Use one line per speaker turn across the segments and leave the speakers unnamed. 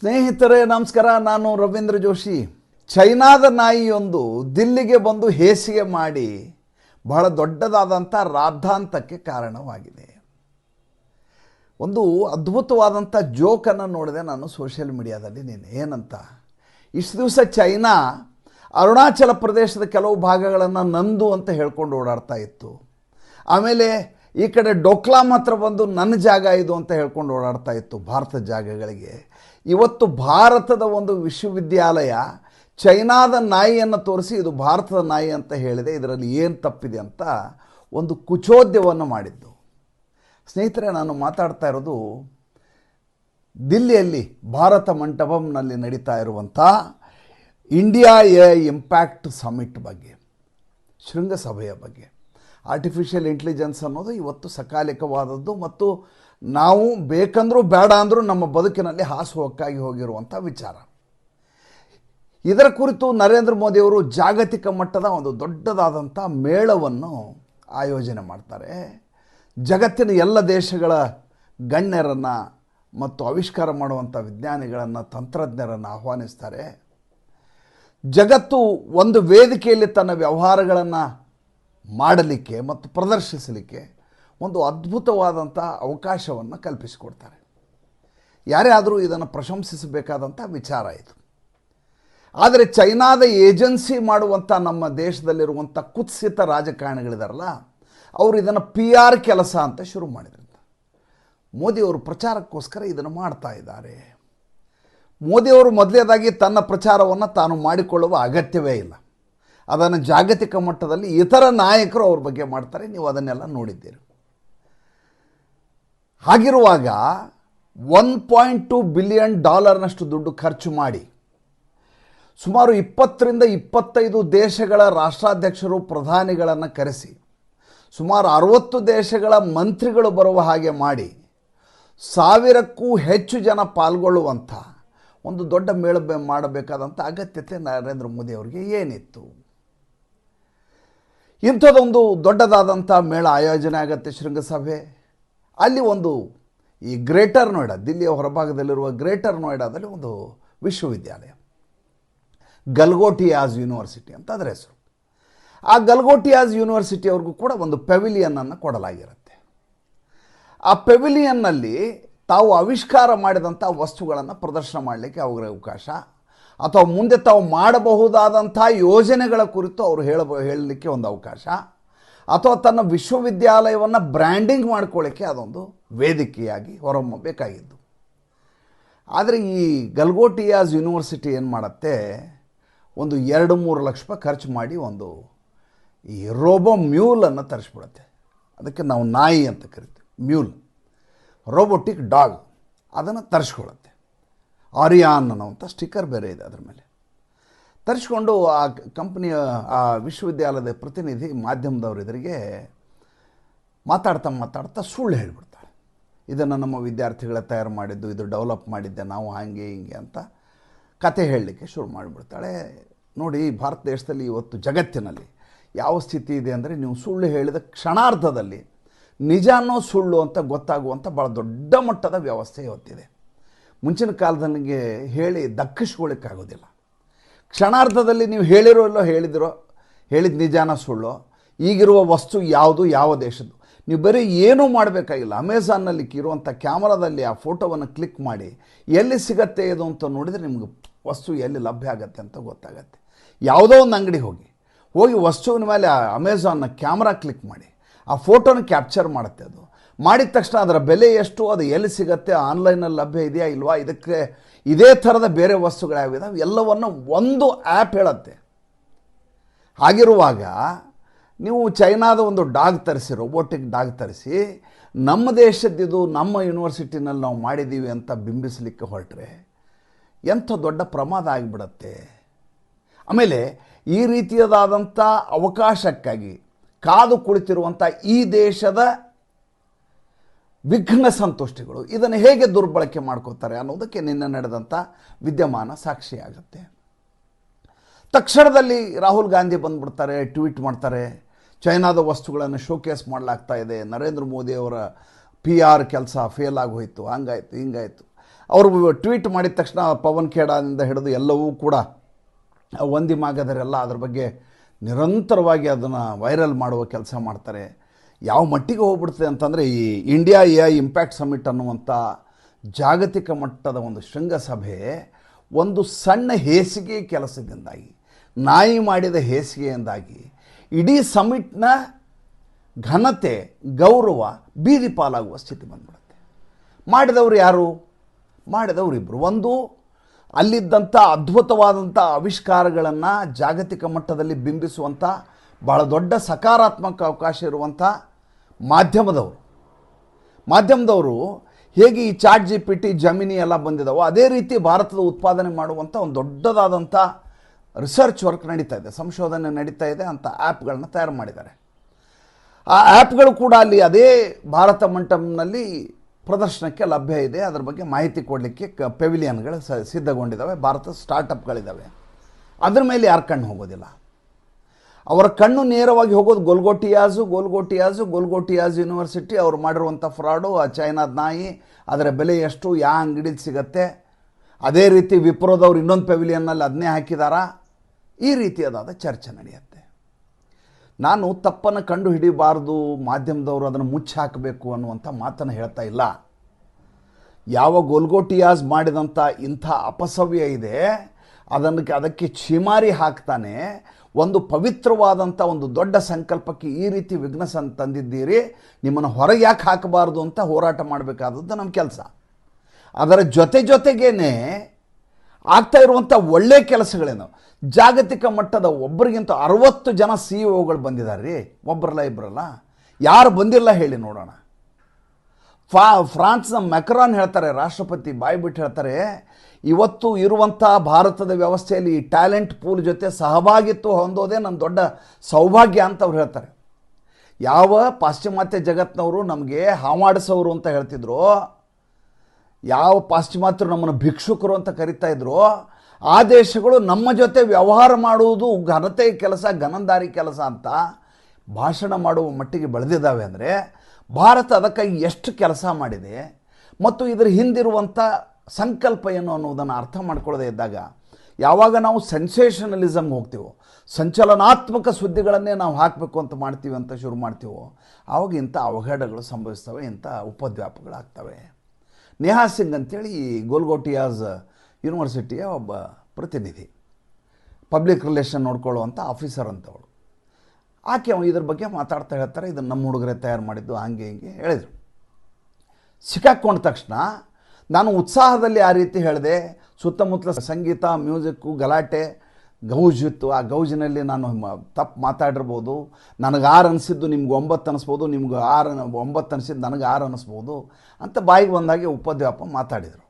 ಸ್ನೇಹಿತರೇ, ನಮಸ್ಕಾರ. ನಾನು ರವೀಂದ್ರ ಜೋಶಿ. ಚೈನಾದ ನಾಯಿಯೊಂದು ದಿಲ್ಲಿಗೆ ಬಂದು ಹೇಸಿಗೆ ಮಾಡಿ ಬಹಳ ದೊಡ್ಡದಾದಂಥ ರಾದ್ಧಾಂತಕ್ಕೆ ಕಾರಣವಾಗಿದೆ. ಒಂದು ಅದ್ಭುತವಾದಂಥ ಜೋಕನ್ನು ನೋಡಿದೆ ನಾನು ಸೋಷಿಯಲ್ ಮೀಡಿಯಾದಲ್ಲಿ ನೀನು ಏನಂತ? ಇಷ್ಟು ದಿವಸ ಚೈನಾ ಅರುಣಾಚಲ ಪ್ರದೇಶದ ಕೆಲವು ಭಾಗಗಳನ್ನು ನಂದು ಅಂತ ಹೇಳ್ಕೊಂಡು ಓಡಾಡ್ತಾ ಇತ್ತು. ಆಮೇಲೆ ಈ ಕಡೆ ಡೋಕ್ಲಾಮ್ ಹತ್ರ ಬಂದು ನನ್ನ ಜಾಗ ಇದು ಅಂತ ಹೇಳ್ಕೊಂಡು ಓಡಾಡ್ತಾ ಇತ್ತು, ಭಾರತದ ಜಾಗಗಳಿಗೆ. ಇವತ್ತು ಭಾರತದ ಒಂದು ವಿಶ್ವವಿದ್ಯಾಲಯ ಚೈನಾದ ನಾಯಿಯನ್ನು ತೋರಿಸಿ ಇದು ಭಾರತದ ನಾಯಿ ಅಂತ ಹೇಳಿದೆ, ಇದರಲ್ಲಿ ಏನು ತಪ್ಪಿದೆ ಅಂತ ಒಂದು ಕುಚೋದ್ಯವನ್ನು ಮಾಡಿದ್ದು. ಸ್ನೇಹಿತರೆ, ನಾನು ಮಾತಾಡ್ತಾ ಇರೋದು ದಿಲ್ಲಿಯಲ್ಲಿ ಭಾರತ ಮಂಟಪಂನಲ್ಲಿ ನಡೀತಾ ಇರುವಂಥ ಇಂಡಿಯಾ ಎ ಇಂಪ್ಯಾಕ್ಟ್ ಸಮಿಟ್ ಬಗ್ಗೆ, ಶೃಂಗಸಭೆಯ ಬಗ್ಗೆ. ಆರ್ಟಿಫಿಷಿಯಲ್ ಇಂಟೆಲಿಜೆನ್ಸ್ ಅನ್ನೋದು ಇವತ್ತು ಸಕಾಲಿಕವಾದದ್ದು ಮತ್ತು ನಾವು ಬೇಕಂದರೂ ಬೇಡ ಅಂದರೂ ನಮ್ಮ ಬದುಕಿನಲ್ಲಿ ಹಾಸುಹೊಕ್ಕಾಗಿ ಹೋಗಿರುವಂಥ ವಿಚಾರ. ಇದರ ಕುರಿತು ನರೇಂದ್ರ ಮೋದಿಯವರು ಜಾಗತಿಕ ಮಟ್ಟದ ಒಂದು ದೊಡ್ಡದಾದಂಥ ಮೇಳವನ್ನು ಆಯೋಜನೆ ಮಾಡ್ತಾರೆ. ಜಗತ್ತಿನ ಎಲ್ಲ ದೇಶಗಳ ಗಣ್ಯರನ್ನು ಮತ್ತು ಆವಿಷ್ಕಾರ ಮಾಡುವಂಥ ವಿಜ್ಞಾನಿಗಳನ್ನು, ತಂತ್ರಜ್ಞರನ್ನು ಆಹ್ವಾನಿಸ್ತಾರೆ. ಜಗತ್ತು ಒಂದು ವೇದಿಕೆಯಲ್ಲಿ ತನ್ನ ವ್ಯವಹಾರಗಳನ್ನು ಮಾಡಲಿಕ್ಕೆ ಮತ್ತು ಪ್ರದರ್ಶಿಸಲಿಕ್ಕೆ ಒಂದು ಅದ್ಭುತವಾದಂಥ ಅವಕಾಶವನ್ನು ಕಲ್ಪಿಸಿಕೊಡ್ತಾರೆ. ಯಾರೇ ಆದರೂ ಇದನ್ನು ಪ್ರಶಂಸಿಸಬೇಕಾದಂಥ ವಿಚಾರ ಇದು. ಆದರೆ ಚೈನಾದ ಏಜೆನ್ಸಿ ಮಾಡುವಂಥ ನಮ್ಮ ದೇಶದಲ್ಲಿರುವಂಥ ಕುತ್ಸಿತ ರಾಜಕಾರಣಿಗಳಿದಾರಲ್ಲ, ಅವರು ಇದನ್ನು ಪಿ ಆರ್ ಕೆಲಸ ಅಂತ ಶುರು ಮಾಡಿದರು ಮೋದಿಯವರು ಪ್ರಚಾರಕ್ಕೋಸ್ಕರ ಇದನ್ನು ಮಾಡ್ತಾ ಇದ್ದಾರೆ. ಮೋದಿಯವರು ಮೊದಲೇದಾಗಿ ತನ್ನ ಪ್ರಚಾರವನ್ನು ತಾನು ಮಾಡಿಕೊಳ್ಳುವ ಅಗತ್ಯವೇ ಇಲ್ಲ. ಅದನ್ನು ಜಾಗತಿಕ ಮಟ್ಟದಲ್ಲಿ ಇತರ ನಾಯಕರು ಅವ್ರ ಬಗ್ಗೆ ಮಾಡ್ತಾರೆ, ನೀವು ಅದನ್ನೆಲ್ಲ ನೋಡಿದ್ದೀರಿ. ಹಾಗಿರುವಾಗ ಒನ್ ಪಾಯಿಂಟ್ ಟು ಬಿಲಿಯನ್ ಡಾಲರ್ನಷ್ಟು ದುಡ್ಡು ಖರ್ಚು ಮಾಡಿ ಸುಮಾರು ಇಪ್ಪತ್ತರಿಂದ ಇಪ್ಪತ್ತೈದು ದೇಶಗಳ ರಾಷ್ಟ್ರಾಧ್ಯಕ್ಷರು ಪ್ರಧಾನಿಗಳನ್ನು ಕರೆಸಿ ಸುಮಾರು ಅರವತ್ತು ದೇಶಗಳ ಮಂತ್ರಿಗಳು ಬರುವ ಹಾಗೆ ಮಾಡಿ ಸಾವಿರಕ್ಕೂ ಹೆಚ್ಚು ಜನ ಪಾಲ್ಗೊಳ್ಳುವಂಥ ಒಂದು ದೊಡ್ಡ ಮೇಳ ಮಾಡಬೇಕಾದಂಥ ಅಗತ್ಯತೆ ನರೇಂದ್ರ ಮೋದಿ ಅವರಿಗೆ ಏನಿತ್ತು. ಇಂಥದ್ದೊಂದು ದೊಡ್ಡದಾದಂಥ ಮೇಳ ಆಯೋಜನೆ ಆಗತ್ತೆ ಶೃಂಗಸಭೆ. ಅಲ್ಲಿ ಒಂದು ಈ ಗ್ರೇಟರ್ ನೋಯ್ಡಾ, ದಿಲ್ಲಿಯ ಹೊರಭಾಗದಲ್ಲಿರುವ ಗ್ರೇಟರ್ ನೋಯ್ಡಾದಲ್ಲಿ ಒಂದು ವಿಶ್ವವಿದ್ಯಾಲಯ. ಗಲ್ಗೋಟಿಯಾಸ್ ಯೂನಿವರ್ಸಿಟಿ ಅಂತ ಅದರ ಹೆಸರು. ಆ ಗಲ್ಗೋಟಿಯಾಸ್ ಯೂನಿವರ್ಸಿಟಿಯವ್ರಿಗೂ ಕೂಡ ಒಂದು ಪೆವಿಲಿಯನನ್ನು ಕೊಡಲಾಗಿರುತ್ತೆ. ಆ ಪೆವಿಲಿಯನ್ನಲ್ಲಿ ತಾವು ಆವಿಷ್ಕಾರ ಮಾಡಿದಂಥ ವಸ್ತುಗಳನ್ನು ಪ್ರದರ್ಶನ ಮಾಡಲಿಕ್ಕೆ ಅವ್ರಿಗೆ ಅವಕಾಶ. ಅಥವಾ ಮುಂದೆ ತಾವು ಮಾಡಬಹುದಾದಂಥ ಯೋಜನೆಗಳ ಕುರಿತು ಅವರು ಹೇಳಬ, ಹೇಳಲಿಕ್ಕೆ ಒಂದು ಅವಕಾಶ. ಅಥವಾ ತನ್ನ ವಿಶ್ವವಿದ್ಯಾಲಯವನ್ನು ಬ್ರ್ಯಾಂಡಿಂಗ್ ಮಾಡ್ಕೊಳ್ಳಿಕ್ಕೆ ಅದೊಂದು ವೇದಿಕೆಯಾಗಿ ಹೊರಹೊಮ್ಮಬೇಕಾಗಿದ್ದು. ಆದರೆ ಈ ಗಲ್ಗೋಟಿಯಾಸ್ ಯೂನಿವರ್ಸಿಟಿ ಏನು ಮಾಡುತ್ತೆ? ಒಂದು ಎರಡು ಮೂರು ಲಕ್ಷ ರೂಪಾಯಿ ಖರ್ಚು ಮಾಡಿ ಒಂದು ಈ ರೋಬೋ ಮ್ಯೂಲನ್ನು ತರಿಸ್ಬಿಡುತ್ತೆ. ಅದಕ್ಕೆ ನಾವು ನಾಯಿ ಅಂತ ಕರಿತೀವಿ, ಮ್ಯೂಲ್. Robotic dog. ಅದನ್ನು ತರಿಸ್ಕೊಳ್ಳುತ್ತೆ. ಆರಿಯಾನ್ ಅನ್ನೋವಂಥ ಸ್ಟಿಕ್ಕರ್ ಬೇರೆ ಇದೆ ಅದ್ರ ಮೇಲೆ. ತರಿಸ್ಕೊಂಡು ಆ ಕಂಪ್ನಿಯ, ಆ ವಿಶ್ವವಿದ್ಯಾಲಯದ ಪ್ರತಿನಿಧಿ ಮಾಧ್ಯಮದವರು ಇದರಿಗೆ ಮಾತಾಡ್ತಾ ಮಾತಾಡ್ತಾ ಸುಳ್ಳು ಹೇಳಿಬಿಡ್ತಾರೆ. ಇದನ್ನು ನಮ್ಮ ವಿದ್ಯಾರ್ಥಿಗಳ ತಯಾರು ಮಾಡಿದ್ದು, ಇದು ಡೆವಲಪ್ ಮಾಡಿದ್ದೆ, ನಾವು ಹಾಗೆ ಹಿಂಗೆ ಅಂತ ಕತೆ ಹೇಳಲಿಕ್ಕೆ ಶುರು ಮಾಡಿಬಿಡ್ತಾಳೆ. ನೋಡಿ, ಭಾರತ ದೇಶದಲ್ಲಿ ಇವತ್ತು ಜಗತ್ತಿನಲ್ಲಿ ಯಾವ ಸ್ಥಿತಿ ಇದೆ ಅಂದರೆ ನೀವು ಸುಳ್ಳು ಹೇಳಿದ ಕ್ಷಣಾರ್ಧದಲ್ಲಿ ನಿಜ ಅನ್ನೋ ಸುಳ್ಳು ಅಂತ ಗೊತ್ತಾಗುವಂಥ ಭಾಳ ದೊಡ್ಡ ಮಟ್ಟದ ವ್ಯವಸ್ಥೆ ಇವತ್ತಿದೆ. ಮುಂಚಿನ ಕಾಲದಲ್ಲಿ ಹೇಳಿ ದಕ್ಕಿಸ್ಕೊಳ್ಳಿಕ್ಕಾಗೋದಿಲ್ಲ ಕ್ಷಣಾರ್ಧದಲ್ಲಿ ನೀವು ಹೇಳಿರೋ ಇಲ್ಲೋ ಹೇಳಿದಿರೋ, ಹೇಳಿದ ನಿಜಾನ ಸುಳ್ಳು, ಈಗಿರುವ ವಸ್ತು ಯಾವುದು, ಯಾವ ದೇಶದ್ದು? ನೀವು ಬರೀ ಏನೂ ಮಾಡಬೇಕಾಗಿಲ್ಲ. ಅಮೆಝಾನ್ನಲ್ಲಿ ಇರುವಂಥ ಕ್ಯಾಮರಾದಲ್ಲಿ ಆ ಫೋಟೋವನ್ನು ಕ್ಲಿಕ್ ಮಾಡಿ, ಎಲ್ಲಿ ಸಿಗತ್ತೆ, ಇದು ಅಂತ ನೋಡಿದರೆ ನಿಮಗೆ ವಸ್ತು ಎಲ್ಲಿ ಲಭ್ಯ ಆಗತ್ತೆ ಅಂತ ಗೊತ್ತಾಗತ್ತೆ. ಯಾವುದೋ ಒಂದು ಅಂಗಡಿ ಹೋಗಿ ಹೋಗಿ ವಸ್ತುವಿನ ಮೇಲೆ ಆ ಅಮೆಝಾನ್ನ ಕ್ಯಾಮ್ರಾ ಕ್ಲಿಕ್ ಮಾಡಿ, ಆ ಫೋಟೋನ ಕ್ಯಾಪ್ಚರ್ ಮಾಡುತ್ತೆ ಅದು. ಮಾಡಿದ ತಕ್ಷಣ ಅದರ ಬೆಲೆ ಎಷ್ಟು, ಅದು ಎಲ್ಲಿ ಸಿಗತ್ತೆ ಆನ್ಲೈನಲ್ಲಿ ಲಭ್ಯ ಇದೆಯಾ ಇಲ್ವಾ, ಇದಕ್ಕೆ ಇದೇ ಥರದ ಬೇರೆ ವಸ್ತುಗಳಾಗಿದ್ದಾವೆ ಎಲ್ಲವನ್ನು ಒಂದು ಆ್ಯಪ್ ಹೇಳುತ್ತೆ. ಹಾಗಿರುವಾಗ ನೀವು ಚೈನಾದ ಒಂದು ಡಾಗ್ ತರಿಸಿ ರೊಬೋಟಿಕ್ ಡಾಗ್ ತರಿಸಿ, ನಮ್ಮ ದೇಶದ್ದಿದು, ನಮ್ಮ ಯೂನಿವರ್ಸಿಟಿನಲ್ಲಿ ನಾವು ಮಾಡಿದ್ದೀವಿ ಅಂತ ಬಿಂಬಿಸಲಿಕ್ಕೆ ಹೊರಟ್ರೆ ಎಂಥ ದೊಡ್ಡ ಪ್ರಮಾದ ಆಗಿಬಿಡತ್ತೆ. ಆಮೇಲೆ ಈ ರೀತಿಯದಾದಂಥ ಅವಕಾಶಕ್ಕಾಗಿ ಕಾದು ಕುಳಿತಿರುವಂಥ ಈ ದೇಶದ ವಿಘ್ನ ಸಂತುಷ್ಟಿಗಳು. ಇದನ್ನು ಹೇಗೆ ದುರ್ಬಳಕೆ ಮಾಡ್ಕೋತಾರೆ ಅನ್ನೋದಕ್ಕೆ ನಿನ್ನೆ ನಡೆದಂಥ ವಿದ್ಯಮಾನ ಸಾಕ್ಷಿಯಾಗುತ್ತೆ. ತಕ್ಷಣದಲ್ಲಿ ರಾಹುಲ್ ಗಾಂಧಿ ಬಂದ್ಬಿಡ್ತಾರೆ, ಟ್ವೀಟ್ ಮಾಡ್ತಾರೆ. ಚೈನಾದ ವಸ್ತುಗಳನ್ನು ಶೋಕೇಸ್ ಮಾಡಲಾಗ್ತಾ ಇದೆ. ನರೇಂದ್ರ ಮೋದಿಯವರ ಪಿ ಆರ್ ಕೆಲಸ ಫೇಲ್ ಆಗೋಯಿತು. ಹಂಗಾಯಿತು, ಹಿಂಗಾಯಿತು. ಅವರು ಟ್ವೀಟ್ ಮಾಡಿದ ತಕ್ಷಣ ಪವನ್ ಖೇಡಾದಿಂದ ಹಿಡಿದು ಎಲ್ಲವೂ ಕೂಡ ಒಂದಿ ಅದರ ಅದ್ರ ಬಗ್ಗೆ ನಿರಂತರವಾಗಿ ಅದನ್ನು ವೈರಲ್ ಮಾಡುವ ಕೆಲಸ ಮಾಡ್ತಾರೆ. ಯಾವ ಮಟ್ಟಿಗೆ ಹೋಗ್ಬಿಡ್ತದೆ ಅಂತಂದರೆ ಈ ಇಂಡಿಯಾ ಎ ಇಂಪ್ಯಾಕ್ಟ್ ಸಮಿಟ್ ಅನ್ನುವಂಥ ಜಾಗತಿಕ ಮಟ್ಟದ ಒಂದು ಶೃಂಗಸಭೆ ಒಂದು ಸಣ್ಣ ಹೇಸಿಗೆ ಕೆಲಸದಿಂದಾಗಿ, ನಾಯಿ ಮಾಡಿದ ಹೇಸಿಗೆಯಿಂದಾಗಿ, ಇಡೀ ಸಮಿಟ್ನ ಘನತೆ, ಗೌರವ ಬೀದಿ ಪಾಲಾಗುವ ಸ್ಥಿತಿ ಬಂದ್ಬಿಡುತ್ತೆ. ಮಾಡಿದವರು ಯಾರು? ಮಾಡಿದವರು ಇಬ್ಬರು ಒಂದು, ಅಲ್ಲಿದ್ದಂಥ ಅದ್ಭುತವಾದಂಥ ಆವಿಷ್ಕಾರಗಳನ್ನು ಜಾಗತಿಕ ಮಟ್ಟದಲ್ಲಿ ಬಿಂಬಿಸುವಂಥ ಭಾಳ ದೊಡ್ಡ ಸಕಾರಾತ್ಮಕ ಅವಕಾಶ ಇರುವಂಥ ಮಾಧ್ಯಮದವರು. ಮಾಧ್ಯಮದವರು ಹೇಗೆ ಈ chat G P T Gemini ಎಲ್ಲ ಬಂದಿದಾವೋ, ಅದೇ ರೀತಿ ಭಾರತದ ಉತ್ಪಾದನೆ ಮಾಡುವಂಥ ಒಂದು ದೊಡ್ಡದಾದಂಥ ರಿಸರ್ಚ್ ವರ್ಕ್ ನಡೀತಾ ಇದೆ, ಸಂಶೋಧನೆ ನಡೀತಾ ಇದೆ ಅಂತ ಆ್ಯಪ್ಗಳನ್ನ ತಯಾರು ಮಾಡಿದ್ದಾರೆ. ಆ ಆ್ಯಪ್ಗಳು ಕೂಡ ಅಲ್ಲಿ ಅದೇ ಭಾರತ ಮಂಟಪಂನಲ್ಲಿ ಪ್ರದರ್ಶನಕ್ಕೆ ಲಭ್ಯ ಇದೆ, ಅದರ ಬಗ್ಗೆ ಮಾಹಿತಿ ಕೊಡಲಿಕ್ಕೆ ಕ ಪೆವಿಲಿಯನ್ಗಳು ಸಿದ್ಧಗೊಂಡಿದ್ದಾವೆ ಭಾರತದ ಸ್ಟಾರ್ಟಪ್ಗಳಿದ್ದಾವೆ ಅದ್ರ ಮೇಲೆ ಯಾರು ಕಣ್ಣು ಹೋಗೋದಿಲ್ಲ. ಅವರ ಕಣ್ಣು ನೇರವಾಗಿ ಹೋಗೋದು ಗೋಲ್ಗೋಟಿಯಾಜು ಗೋಲ್ಗೋಟಿಯಾಜು ಗೋಲ್ಗೋಟಿಯಾಜ್ ಯೂನಿವರ್ಸಿಟಿ ಅವ್ರು ಮಾಡಿರುವಂಥ ಫ್ರಾಡು, ಆ ಚೈನಾದ ನಾಯಿ, ಅದರ ಬೆಲೆ ಎಷ್ಟು ಯಾವ ಅಂಗಡಿಲಿ ಸಿಗತ್ತೆ? ಅದೇ ರೀತಿ ವಿಪ್ರೋದವ್ರು ಇನ್ನೊಂದು ಪೆವಿಲಿಯನ್ನಲ್ಲಿ ಅದನ್ನೇ ಹಾಕಿದಾರಾ? ಈ ರೀತಿಯಾದ ಚರ್ಚೆ ನಡೆಯುತ್ತೆ. ನಾನು ತಪ್ಪನ್ನು ಕಂಡು ಹಿಡಿಬಾರ್ದು ಮಾಧ್ಯಮದವರು ಅದನ್ನು ಮುಚ್ಚಿ ಹಾಕಬೇಕು ಅನ್ನುವಂಥ ಮಾತನ್ನು ಹೇಳ್ತಾ ಇಲ್ಲ. ಯಾವ ಗೋಲ್ಗೋಟಿಯಾಸ್ ಮಾಡಿದಂಥ ಇಂಥ ಅಪಸವ್ಯ ಇದೆ, ಅದನ್ನು ಅದಕ್ಕೆ ಚಿಮಾರಿ ಹಾಕ್ತಾನೆ ಒಂದು ಪವಿತ್ರವಾದಂಥ ಒಂದು ದೊಡ್ಡ ಸಂಕಲ್ಪಕ್ಕೆ ಈ ರೀತಿ ವಿಘ್ನ ಸನ್ ತಂದಿದ್ದೀರಿ, ನಿಮ್ಮನ್ನು ಹೊರಗೆ ಯಾಕೆ ಹಾಕಬಾರ್ದು ಅಂತ ಹೋರಾಟ ಮಾಡಬೇಕಾದದ್ದು ನಮ್ಮ ಕೆಲಸ. ಅದರ ಜೊತೆ ಜೊತೆಗೇನೆ ಆಗ್ತಾ ಇರುವಂಥ ಒಳ್ಳೆಯ ಕೆಲಸಗಳೇನು. ಜಾಗತಿಕ ಮಟ್ಟದ ಒಬ್ಬರಿಗಿಂತ ಅರವತ್ತು ಜನ ಸಿ ಇ ಒಗಳು ಬಂದಿದ್ದಾರೆ ರೀ ಒಬ್ಬರಲ್ಲ ಇಬ್ಬರಲ್ಲ ಯಾರು ಬಂದಿಲ್ಲ ಹೇಳಿ ನೋಡೋಣ. ಫಾ ಫ್ರಾನ್ಸ್ನ ಮೆಕ್ರಾನ್ ಹೇಳ್ತಾರೆ, ರಾಷ್ಟ್ರಪತಿ ಬಾಯಿ ಬಿಟ್ಟು ಹೇಳ್ತಾರೆ, ಇವತ್ತು ಇರುವಂಥ ಭಾರತದ ವ್ಯವಸ್ಥೆಯಲ್ಲಿ ಈ ಟ್ಯಾಲೆಂಟ್ ಪೂಲ್ ಜೊತೆ ಸಹಭಾಗಿತ್ವ ಹೊಂದೋದೇ ನಮ್ಮ ದೊಡ್ಡ ಸೌಭಾಗ್ಯ ಅಂತ ಅವ್ರು ಹೇಳ್ತಾರೆ. ಯಾವ ಪಾಶ್ಚಿಮಾತ್ಯ ಜಗತ್ತಿನವರು ನಮಗೆ ಹಾವಾಡಿಸೋರು ಅಂತ ಹೇಳ್ತಿದ್ರು, ಯಾವ ಪಾಶ್ಚಿಮಾತ್ಯರು ನಮ್ಮನ್ನು ಭಿಕ್ಷುಕರು ಅಂತ ಕರಿತಾ ಇದ್ರು, ಆ ದೇಶಗಳು ನಮ್ಮ ಜೊತೆ ವ್ಯವಹಾರ ಮಾಡುವುದು ಘನತೆ ಕೆಲಸ, ಘನಂದಾರಿ ಕೆಲಸ ಅಂತ ಭಾಷಣ ಮಾಡುವ ಮಟ್ಟಿಗೆ ಬೆಳೆದಿದ್ದಾವೆ ಅಂದರೆ ಭಾರತ ಅದಕ್ಕಾಗಿ ಎಷ್ಟು ಕೆಲಸ ಮಾಡಿದೆ ಮತ್ತು ಇದರ ಹಿಂದಿರುವಂಥ ಸಂಕಲ್ಪ ಏನು ಅನ್ನೋದನ್ನು ಅರ್ಥ ಮಾಡ್ಕೊಳ್ಳದೆ ಇದ್ದಾಗ ಯಾವಾಗ ನಾವು ಸೆನ್ಸೇಷನಲಿಸಮ್ಗೆ ಹೋಗ್ತೀವೋ, ಸಂಚಲನಾತ್ಮಕ ಸುದ್ದಿಗಳನ್ನೇ ನಾವು ಹಾಕಬೇಕು ಅಂತ ಮಾಡ್ತೀವಿ ಅಂತ ಶುರು ಮಾಡ್ತೀವೋ, ಆವಾಗ ಇಂಥ ಅವಘಡಗಳು ಸಂಭವಿಸ್ತವೆ, ಇಂಥ ಉಪದ್ವ್ಯಾಪಗಳಾಗ್ತವೆ. ನೇಹಾ ಸಿಂಗ್ ಅಂತೇಳಿ ಗೋಲ್ಗೋಟಿಯಾಸ್ ಯೂನಿವರ್ಸಿಟಿಯ ಒಬ್ಬ ಪ್ರತಿನಿಧಿ. ಪಬ್ಲಿಕ್ ರಿಲೇಷನ್ ನೋಡ್ಕೊಳ್ಳುವಂಥ ಆಫೀಸರ್ ಅಂತವಳು. ಆಕೆ ಅವ ಇದ್ರ ಬಗ್ಗೆ ಮಾತಾಡ್ತಾ ಹೇಳ್ತಾರೆ, ಇದನ್ನು ನಮ್ಮ ಹುಡುಗರೇ ತಯಾರು ಮಾಡಿದ್ದು ಹಂಗೆ ಹಿಂಗೆ ಹೇಳಿದರು. ಸಿಕ್ಕಾಕೊಂಡ ತಕ್ಷಣ ನಾನು ಉತ್ಸಾಹದಲ್ಲಿ ಆ ರೀತಿ ಹೇಳಿದೆ, ಸುತ್ತಮುತ್ತಲ ಸಂಗೀತ ಮ್ಯೂಸಿಕ್ಕು ಗಲಾಟೆ ಗೌಜಿತ್ತು ಆ ಗೌಜಿನಲ್ಲಿ ನಾನು ತಪ್ಪು ಮಾತಾಡಿರ್ಬೋದು. ನನಗೆ ಆರು ಅನಿಸಿದ್ದು ನಿಮ್ಗೆ ಒಂಬತ್ತು ಅನಿಸ್ಬೋದು, ನಿಮ್ಗೆ ಆರು ಒಂಬತ್ತು ಅನಿಸಿದ್ದು ನನಗೆ ಆರು ಅನಿಸ್ಬೋದು ಅಂತ ಬಾಯಿಗೆ ಬಂದಾಗೆ ಉಪದ್ವ್ಯಾಪ ಮಾತಾಡಿದರು.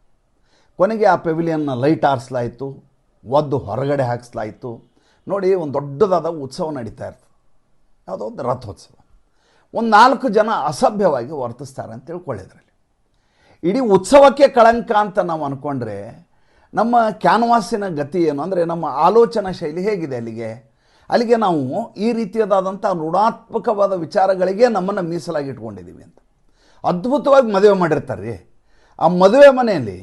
ಕೊನೆಗೆ ಆ ಪೆವಿಲಿಯನ್ನ ಲೈಟ್ ಆರಿಸ್ಲಾಯಿತು, ಒದ್ದು ಹೊರಗಡೆ ಹಾಕಿಸ್ಲಾಯಿತು. ನೋಡಿ, ಒಂದು ದೊಡ್ಡದಾದ ಉತ್ಸವ ನಡೀತಾ ಇರ್ತದೆ. ಯಾವುದೋ ಒಂದು ರಥೋತ್ಸವ. ಒಂದು ನಾಲ್ಕು ಜನ ಅಸಭ್ಯವಾಗಿ ವರ್ತಿಸ್ತಾರೆ ಅಂತ ತಿಳ್ಕೊಳ್ಳಿದ್ರಲ್ಲಿ. ಇಡೀ ಉತ್ಸವಕ್ಕೆ ಕಳಂಕ ಅಂತ ನಾವು ಅಂದ್ಕೊಂಡ್ರೆ ನಮ್ಮ ಕ್ಯಾನ್ವಾಸಿನ ಗತಿ ಏನು? ಅಂದರೆ ನಮ್ಮ ಆಲೋಚನಾ ಶೈಲಿ ಹೇಗಿದೆ ಅಲ್ಲಿಗೆ? ಅಲ್ಲಿಗೆ ನಾವು ಈ ರೀತಿಯದಾದಂಥ ಋಣಾತ್ಮಕವಾದ ವಿಚಾರಗಳಿಗೆ ನಮ್ಮನ್ನು ಮೀಸಲಾಗಿ ಇಟ್ಕೊಂಡಿದ್ದೀವಿ ಅಂತ. ಅದ್ಭುತವಾಗಿ ಮದುವೆ ಮಾಡಿರ್ತಾರೆ ರೀ ಆ ಮದುವೆ ಮನೆಯಲ್ಲಿ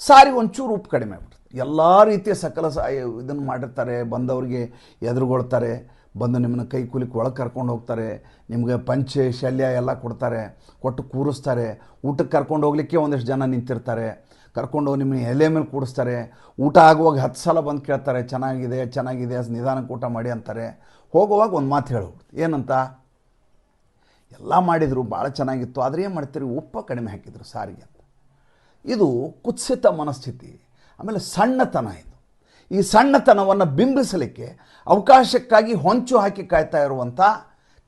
ಸಾರಿ ಒಂಚೂರು ಉಪ್ಪು ಕಡಿಮೆ ಆಗ್ಬಿಡ್ತದೆ. ಎಲ್ಲ ರೀತಿಯ ಸಕಲ ಇದನ್ನು ಮಾಡಿರ್ತಾರೆ, ಬಂದವರಿಗೆ ಎದುರುಗೊಳ್ತಾರೆ ಬಂದು ನಿಮ್ಮನ್ನು ಕೈ ಕುಲಿಕ್ಕೆ ಒಳಗೆ ಕರ್ಕೊಂಡು ಹೋಗ್ತಾರೆ. ನಿಮಗೆ ಪಂಚೆ, ಶಲ್ಯ ಎಲ್ಲ ಕೊಡ್ತಾರೆ. ಕೊಟ್ಟು ಕೂರಿಸ್ತಾರೆ. ಊಟಕ್ಕೆ ಕರ್ಕೊಂಡು ಹೋಗ್ಲಿಕ್ಕೆ ಒಂದಿಷ್ಟು ಜನ ನಿಂತಿರ್ತಾರೆ. ಕರ್ಕೊಂಡು ನಿಮ್ಮ ಎಲೆ ಮೇಲೆ ಕೂಡಿಸ್ತಾರೆ. ಊಟ ಆಗುವಾಗ ಹತ್ತು ಸಲ ಬಂದು ಕೇಳ್ತಾರೆ, ಚೆನ್ನಾಗಿದೆ ಚೆನ್ನಾಗಿದೆ ನಿಧಾನಕ್ಕೆ ಊಟ ಮಾಡಿ ಅಂತಾರೆ. ಹೋಗುವಾಗ ಒಂದು ಮಾತು ಹೇಳೋಗ್ಬಿಡ್ತು ಏನಂತ? ಎಲ್ಲ ಮಾಡಿದರು ಭಾಳ ಚೆನ್ನಾಗಿತ್ತು. ಆದರೆ ಏನು ಮಾಡ್ತೀರಿ? ಉಪ್ಪು ಕಡಿಮೆ ಹಾಕಿದ್ರು ಸಾರಿಗೆ ಅಂತ. ಇದು ಕುತ್ಸಿತ ಮನಸ್ಥಿತಿ. ಆಮೇಲೆ ಸಣ್ಣತನ ಇದು. ಈ ಸಣ್ಣತನವನ್ನು ಬಿಂಬಿಸಲಿಕ್ಕೆ ಅವಕಾಶಕ್ಕಾಗಿ ಹೊಂಚು ಹಾಕಿ ಕಾಯ್ತಾ ಇರುವಂಥ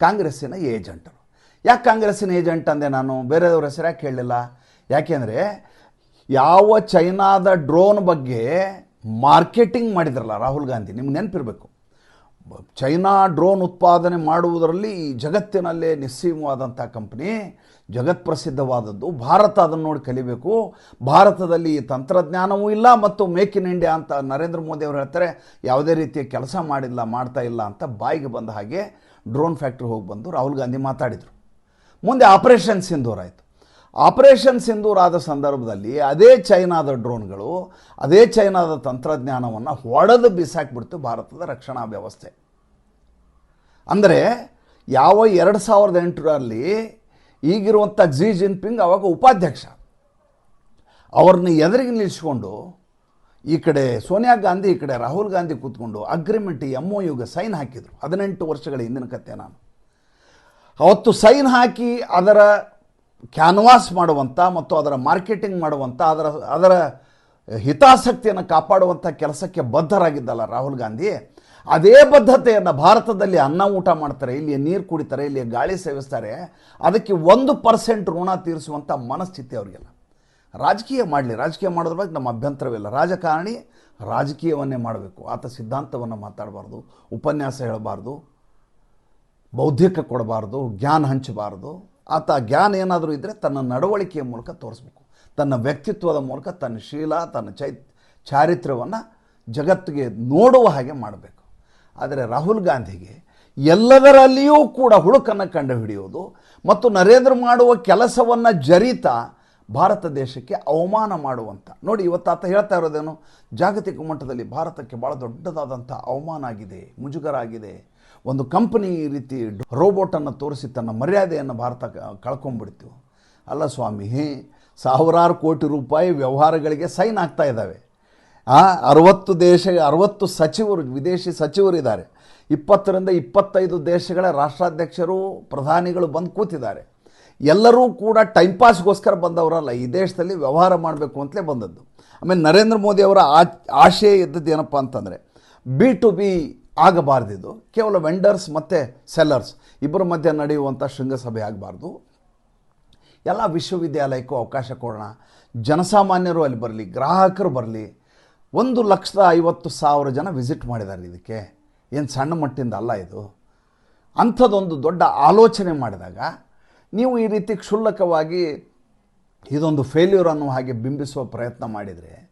ಕಾಂಗ್ರೆಸ್ಸಿನ ಏಜೆಂಟರು. ಯಾಕೆ ಕಾಂಗ್ರೆಸ್ಸಿನ ಏಜೆಂಟ್ ಅಂದೆ ನಾನು? ಬೇರೆಯವ್ರ ಹೆಸರು ಯಾಕೆ ಹೇಳಲಿಲ್ಲ? ಯಾಕೆಂದರೆ ಯಾವ ಚೈನಾದ ಡ್ರೋನ್ ಬಗ್ಗೆ ಮಾರ್ಕೆಟಿಂಗ್ ಮಾಡಿದ್ರಲ್ಲ ರಾಹುಲ್ ಗಾಂಧಿ, ನಿಮ್ಗೆ ನೆನಪಿರಬೇಕು. ಚೈನಾ ಡ್ರೋನ್ ಉತ್ಪಾದನೆ ಮಾಡುವುದರಲ್ಲಿ ಈ ಜಗತ್ತಿನಲ್ಲೇ ನಿಸ್ಸೀಮವಾದಂಥ ಕಂಪ್ನಿ ಜಗತ್ಪ್ರಸಿದ್ಧವಾದದ್ದು. ಭಾರತ ಅದನ್ನು ನೋಡಿ ಕಲಿಬೇಕು. ಭಾರತದಲ್ಲಿ ಈ ತಂತ್ರಜ್ಞಾನವೂ ಇಲ್ಲ ಮತ್ತು ಮೇಕ್ ಇನ್ ಇಂಡಿಯಾ ಅಂತ ನರೇಂದ್ರ ಮೋದಿ ಅವರು ಹೇಳ್ತಾರೆ, ಯಾವುದೇ ರೀತಿಯ ಕೆಲಸ ಮಾಡಿಲ್ಲ, ಮಾಡ್ತಾ ಇಲ್ಲ ಅಂತ ಬಾಯಿಗೆ ಬಂದ ಹಾಗೆ ಡ್ರೋನ್ ಫ್ಯಾಕ್ಟ್ರಿ ಹೋಗಿ ಬಂದು ರಾಹುಲ್ ಗಾಂಧಿ ಮಾತಾಡಿದರು. ಮುಂದೆ ಆಪರೇಷನ್ ಸಿಂಧೂರ್ ಆಯಿತು. ಆಪರೇಷನ್ ಸಿಂಧೂರ್ ಆದ ಸಂದರ್ಭದಲ್ಲಿ ಅದೇ ಚೈನಾದ ಡ್ರೋನ್ಗಳು, ಅದೇ ಚೈನಾದ ತಂತ್ರಜ್ಞಾನವನ್ನು ಹೊಡೆದು ಬಿಸಾಕ್ಬಿಡ್ತು ಭಾರತದ ರಕ್ಷಣಾ ವ್ಯವಸ್ಥೆ. ಅಂದರೆ ಯಾವ ಎರಡು ಸಾವಿರದ ಎಂಟರಲ್ಲಿ ಈಗಿರುವಂಥ ಕ್ಸಿ ಜಿನ್ಪಿಂಗ್ ಅವಾಗ ಉಪಾಧ್ಯಕ್ಷ. ಅವ್ರನ್ನ ಎದುರಿಗೆ ನಿಲ್ಲಿಸ್ಕೊಂಡು ಈ ಕಡೆ ಸೋನಿಯಾ ಗಾಂಧಿ, ಈ ಕಡೆ ರಾಹುಲ್ ಗಾಂಧಿ ಕೂತ್ಕೊಂಡು ಅಗ್ರಿಮೆಂಟ್ ಎಂ ಒ ಯುಗ ಸೈನ್ ಹಾಕಿದರು. ಹದಿನೆಂಟು ವರ್ಷಗಳ ಹಿಂದಿನ ಕತೆ ನಾನು. ಅವತ್ತು ಸೈನ್ ಹಾಕಿ ಅದರ ಕ್ಯಾನ್ವಾಸ್ ಮಾಡುವಂಥ ಮತ್ತು ಅದರ ಮಾರ್ಕೆಟಿಂಗ್ ಮಾಡುವಂಥ ಅದರ ಅದರ ಹಿತಾಸಕ್ತಿಯನ್ನು ಕಾಪಾಡುವಂಥ ಕೆಲಸಕ್ಕೆ ಬದ್ಧರಾಗಿದ್ದಲ್ಲ ರಾಹುಲ್ ಗಾಂಧಿ. ಅದೇ ಬದ್ಧತೆಯನ್ನು ಭಾರತದಲ್ಲಿ ಅನ್ನ ಊಟ ಮಾಡ್ತಾರೆ ಇಲ್ಲಿ ನೀರು ಕುಡಿತಾರೆ ಇಲ್ಲಿ ಗಾಳಿ ಸೇವಿಸ್ತಾರೆ, ಅದಕ್ಕೆ ಒಂದು ಪರ್ಸೆಂಟ್ ಋಣ ತೀರಿಸುವಂಥ ಮನಸ್ಥಿತಿ ಅವರಿಗೆಲ್ಲ. ರಾಜಕೀಯ ಮಾಡಲಿ, ರಾಜಕೀಯ ಮಾಡೋದ್ರ ಬಗ್ಗೆ ನಮ್ಮ ಅಭ್ಯಂತರವಿಲ್ಲ ರಾಜಕಾರಣಿ ರಾಜಕೀಯವನ್ನೇ ಮಾಡಬೇಕು. ಆತ ಸಿದ್ಧಾಂತವನ್ನು ಮಾತಾಡಬಾರ್ದು, ಉಪನ್ಯಾಸ ಹೇಳಬಾರ್ದು, ಬೌದ್ಧಿಕ ಕೊಡಬಾರ್ದು, ಜ್ಞಾನ ಹಂಚಬಾರ್ದು. ಆತ ಜ್ಞಾನ ಏನಾದರೂ ಇದ್ದರೆ ತನ್ನ ನಡವಳಿಕೆಯ ಮೂಲಕ ತೋರಿಸ್ಬೇಕು. ತನ್ನ ವ್ಯಕ್ತಿತ್ವದ ಮೂಲಕ ತನ್ನ ಶೀಲ, ತನ್ನ ಚೈ ಚಾರಿತ್ರ್ಯವನ್ನು ಜಗತ್ತಿಗೆ ನೋಡುವ ಹಾಗೆ ಮಾಡಬೇಕು. ಆದರೆ ರಾಹುಲ್ ಗಾಂಧಿಗೆ ಎಲ್ಲದರಲ್ಲಿಯೂ ಕೂಡ ಹುಡುಕನ್ನು ಕಂಡುಹಿಡಿಯೋದು ಮತ್ತು ನರೇಂದ್ರ ಮಾಡುವ ಕೆಲಸವನ್ನು ಜರಿತ ಭಾರತ ದೇಶಕ್ಕೆ ಅವಮಾನ ಮಾಡುವಂಥ ನೋಡಿ, ಇವತ್ತು ಆತ ಹೇಳ್ತಾ ಇರೋದೇನು? ಜಾಗತಿಕ ಮಟ್ಟದಲ್ಲಿ ಭಾರತಕ್ಕೆ ಭಾಳ ದೊಡ್ಡದಾದಂಥ ಅವಮಾನ ಆಗಿದೆ ಮುಜುಗರ ಆಗಿದೆ ಒಂದು ಕಂಪನಿ ಈ ರೀತಿ ರೋಬೋಟನ್ನು ತೋರಿಸಿ ತನ್ನ ಮರ್ಯಾದೆಯನ್ನು ಭಾರತ ಕಳ್ಕೊಂಬಿಡ್ತು ಅಲ್ಲ ಸ್ವಾಮಿ ಸಾವಿರಾರು ಕೋಟಿ ರೂಪಾಯಿ ವ್ಯವಹಾರಗಳಿಗೆ ಸೈನ್ ಆಗ್ತಾ ಇದ್ದಾವೆ. ಆ ಅರವತ್ತು ದೇಶ, ಅರವತ್ತು ಸಚಿವರು, ವಿದೇಶಿ ಸಚಿವರಿದ್ದಾರೆ ಇಪ್ಪತ್ತರಿಂದ ಇಪ್ಪತ್ತೈದು ದೇಶಗಳ ರಾಷ್ಟ್ರಾಧ್ಯಕ್ಷರು, ಪ್ರಧಾನಿಗಳು ಬಂದು ಕೂತಿದ್ದಾರೆ. ಎಲ್ಲರೂ ಕೂಡ ಟೈಮ್ ಪಾಸ್ಗೋಸ್ಕರ ಬಂದವರಲ್ಲ, ಈ ದೇಶದಲ್ಲಿ ವ್ಯವಹಾರ ಮಾಡಬೇಕು ಅಂತಲೇ ಬಂದದ್ದು. ಆಮೇಲೆ ನರೇಂದ್ರ ಮೋದಿ ಅವರ ಆಶಯ ಇದ್ದದ್ದು ಏನಪ್ಪ ಅಂತಂದರೆ, ಬಿ ಟು ಬಿ ಆಗಬಾರ್ದಿದ್ದು ಕೇವಲ ವೆಂಡರ್ಸ್ ಮತ್ತು ಸೆಲ್ಲರ್ಸ್ ಇಬ್ಬರ ಮಧ್ಯೆ ನಡೆಯುವಂಥ ಶೃಂಗಸಭೆ ಆಗಬಾರ್ದು. ಎಲ್ಲ ವಿಶ್ವವಿದ್ಯಾಲಯಕ್ಕೂ ಅವಕಾಶ ಕೊಡೋಣ. ಜನಸಾಮಾನ್ಯರು ಅಲ್ಲಿ ಬರಲಿ, ಗ್ರಾಹಕರು ಬರಲಿ ಒಂದು ಲಕ್ಷದ ಐವತ್ತು ಸಾವಿರ ಜನ ವಿಸಿಟ್ ಮಾಡಿದ್ದಾರೆ ಇದಕ್ಕೆ. ಏನು ಸಣ್ಣ ಮಟ್ಟಿಂದ ಅಲ್ಲ ಇದು. ಅಂಥದ್ದೊಂದು ದೊಡ್ಡ ಆಲೋಚನೆ ಮಾಡಿದಾಗ ನೀವು ಈ ರೀತಿ ಕ್ಷುಲ್ಲಕವಾಗಿ ಇದೊಂದು ಫೇಲ್ಯೂರ್ ಅನ್ನೋ ಹಾಗೆ ಬಿಂಬಿಸುವ ಪ್ರಯತ್ನ ಮಾಡಿದರೆ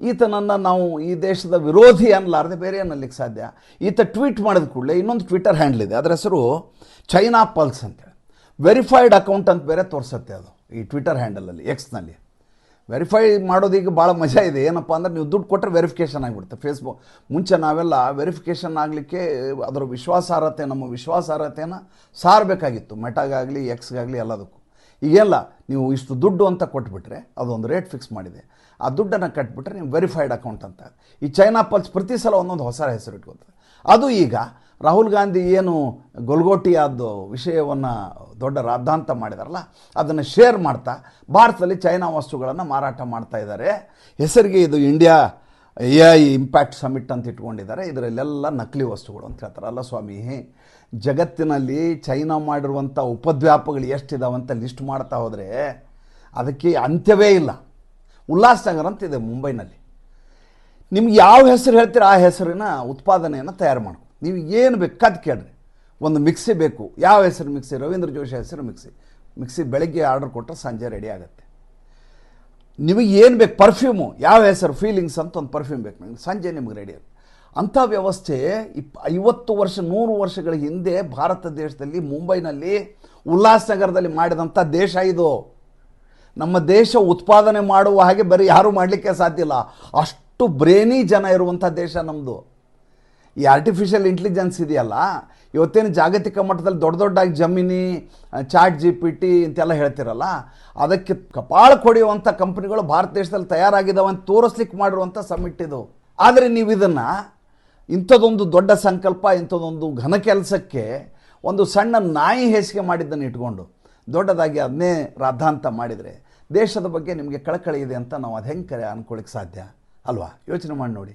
ಈತನನ್ನು ನಾವು ಈ ದೇಶದ ವಿರೋಧಿ ಅನ್ನಲಾರದೆ ಬೇರೆ ಅನ್ನಲಿಕ್ಕೆ ಸಾಧ್ಯ. ಈತ ಟ್ವೀಟ್ ಮಾಡಿದ ಕೂಡಲೇ ಇನ್ನೊಂದು ಟ್ವಿಟರ್ ಹ್ಯಾಂಡಲ್ ಇದೆ. ಅದರ ಹೆಸರು ಚೈನಾ ಪಲ್ಸ್ ಅಂತೇಳಿ ವೆರಿಫೈಡ್ ಅಕೌಂಟ್ ಅಂತ ಬೇರೆ ತೋರಿಸುತ್ತೆ ಅದು ಈ ಟ್ವಿಟರ್ ಹ್ಯಾಂಡಲಲ್ಲಿ ಎಕ್ಸ್ನಲ್ಲಿ ವೆರಿಫೈ ಮಾಡೋದೀಗ ಭಾಳ ಮಜಾ ಇದೆ. ಏನಪ್ಪ ಅಂದ್ರೆ ನೀವು ದುಡ್ಡು ಕೊಟ್ಟರೆ ವೆರಿಫಿಕೇಷನ್ ಆಗಿಬಿಡುತ್ತೆ. ಫೇಸ್ಬುಕ್ ಮುಂಚೆ ನಾವೆಲ್ಲ ವೆರಿಫಿಕೇಷನ್ ಆಗಲಿಕ್ಕೆ, ಅದರ ವಿಶ್ವಾಸಾರ್ಹತೆ, ನಮ್ಮ ವಿಶ್ವಾಸಾರ್ಹತೆಯನ್ನು ಸಾರಬೇಕಾಗಿತ್ತು. ಮೆಟಾಗಾಗಲಿ ಎಕ್ಸ್ಗಾಗಲಿ ಎಲ್ಲದಕ್ಕೂ. ಈಗೆಲ್ಲ ನೀವು ಇಷ್ಟು ದುಡ್ಡು ಅಂತ ಕೊಟ್ಬಿಟ್ರೆ ಅದೊಂದು ರೇಟ್ ಫಿಕ್ಸ್ ಮಾಡಿದೆ. ಆ ದುಡ್ಡನ್ನು ಕಟ್ಬಿಟ್ರೆ ನೀವು ವೆರಿಫೈಡ್ ಅಕೌಂಟ್ ಅಂತ. ಈ ಚೈನಾ ಪಲ್ಸ್ ಪ್ರತಿ ಸಲ ಒಂದೊಂದು ಹೊಸ ಹೆಸರು ಇಟ್ಕೊತಾರೆ ಅದು ಈಗ ರಾಹುಲ್ ಗಾಂಧಿ ಏನು ಗೊಲ್ಗೋಟಿಯಾದ್ದು ವಿಷಯವನ್ನು ದೊಡ್ಡ ರಾದ್ದಾಂತ ಮಾಡಿದಾರಲ್ಲ, ಅದನ್ನು ಶೇರ್ ಮಾಡ್ತಾ ಭಾರತದಲ್ಲಿ ಚೈನಾ ವಸ್ತುಗಳನ್ನು ಮಾರಾಟ ಮಾಡ್ತಾ ಇದ್ದಾರೆ. ಹೆಸರಿಗೆ ಇದು India A I impact summit ಅಂತ ಇಟ್ಕೊಂಡಿದ್ದಾರೆ. ಇದರಲ್ಲೆಲ್ಲ ನಕಲಿ ವಸ್ತುಗಳು ಅಂತ ಹೇಳ್ತಾರೆ. ಅಲ್ಲ ಸ್ವಾಮಿ, ಜಗತ್ತಿನಲ್ಲಿ ಚೈನಾ ಮಾಡಿರುವಂಥ ಉಪದ್ವ್ಯಾಪಗಳು ಎಷ್ಟಿದಾವೆ ಅಂತ ಲಿಸ್ಟ್ ಮಾಡ್ತಾ ಹೋದರೆ ಅದಕ್ಕೆ ಅಂತ್ಯವೇ ಇಲ್ಲ. ಉಲ್ಲಾಸನಗರ್ ಅಂತ ಇದೆ ಮುಂಬೈನಲ್ಲಿ. ನಿಮ್ಗೆ ಯಾವ ಹೆಸರು ಹೇಳ್ತೀರ? ಆ ಹೆಸರಿನ ಉತ್ಪಾದನೆಯನ್ನು ತಯಾರು ಮಾಡ್ಕೊ ನೀವು ಏನು ಬೇಕಾದ್ ಕೇಳ್ರಿ. ಒಂದು ಮಿಕ್ಸಿ ಬೇಕು. ಯಾವ ಹೆಸರು ಮಿಕ್ಸಿ? ರವೀಂದ್ರ ಜೋಶಿ ಹೆಸರು ಮಿಕ್ಸಿ. ಮಿಕ್ಸಿ ಬೆಳಗ್ಗೆ ಆರ್ಡರ್ ಕೊಟ್ಟರೆ ಸಂಜೆ ರೆಡಿ ಆಗುತ್ತೆ. ನಿಮಗೆ ಏನು ಬೇಕು? ಪರ್ಫ್ಯೂಮು ಯಾವ ಹೆಸರು? ಫೀಲಿಂಗ್ಸ್ ಅಂತ ಒಂದು ಪರ್ಫ್ಯೂಮ್ ಬೇಕು ನಿಮ್ಗೆ. ಸಂಜೆ ನಿಮ್ಗೆ ರೆಡಿ ಆಗುತ್ತೆ. ಅಂಥ ವ್ಯವಸ್ಥೆ ಇಪ್ ಐವತ್ತು ವರ್ಷ, ನೂರು ವರ್ಷಗಳ ಹಿಂದೆ ಭಾರತ ದೇಶದಲ್ಲಿ, ಮುಂಬೈನಲ್ಲಿ, ಉಲ್ಲಾಸನಗರದಲ್ಲಿ ಮಾಡಿದಂಥ ದೇಶ ಇದು. ನಮ್ಮ ದೇಶ ಉತ್ಪಾದನೆ ಮಾಡುವ ಹಾಗೆ ಬರೀ ಯಾರೂ ಮಾಡಲಿಕ್ಕೆ ಸಾಧ್ಯ ಇಲ್ಲ. ಅಷ್ಟು ಬ್ರೇನಿ ಜನ ಇರುವಂಥ ದೇಶ ನಮ್ಮದು ಈ ಆರ್ಟಿಫಿಷಿಯಲ್ ಇಂಟೆಲಿಜೆನ್ಸ್ ಇದೆಯಲ್ಲ, ಇವತ್ತೇನು ಜಾಗತಿಕ ಮಟ್ಟದಲ್ಲಿ ದೊಡ್ಡ ದೊಡ್ಡಾಗಿ Gemini chat G P T ಅಂತೆಲ್ಲ ಹೇಳ್ತಿರಲ್ಲ, ಅದಕ್ಕೆ ಕಪಾಳ ಕೊಡಿಯುವಂಥ ಕಂಪ್ನಿಗಳು ಭಾರತ ದೇಶದಲ್ಲಿ ತಯಾರಾಗಿದ್ದಾವೆ ಅಂತ ತೋರಿಸ್ಲಿಕ್ಕೆ ಮಾಡಿರುವಂಥ ಸಮಿಟ್ ಇದು. ಆದರೆ ನೀವು ಇದನ್ನು ಇಂಥದ್ದೊಂದು ದೊಡ್ಡ ಸಂಕಲ್ಪ ಇಂಥದ್ದೊಂದು ಘನ ಕೆಲಸಕ್ಕೆ ಒಂದು ಸಣ್ಣ ನಾಯಿ ಹೆಸಿಗೆ ಮಾಡಿದ್ದನ್ನು ಇಟ್ಕೊಂಡು, ದೊಡ್ಡದಾಗಿ ಅದನ್ನೇ ರಾಧಾಂತ ಮಾಡಿದರೆ ದೇಶದ ಬಗ್ಗೆ ನಿಮಗೆ ಕಳಕಳಿ ಇದೆ ಅಂತ ನಾವು ಅದು ಹೆಂಗೆ ಕರೆ ಸಾಧ್ಯ? ಅಲ್ವಾ? ಯೋಚನೆ ಮಾಡಿ ನೋಡಿ.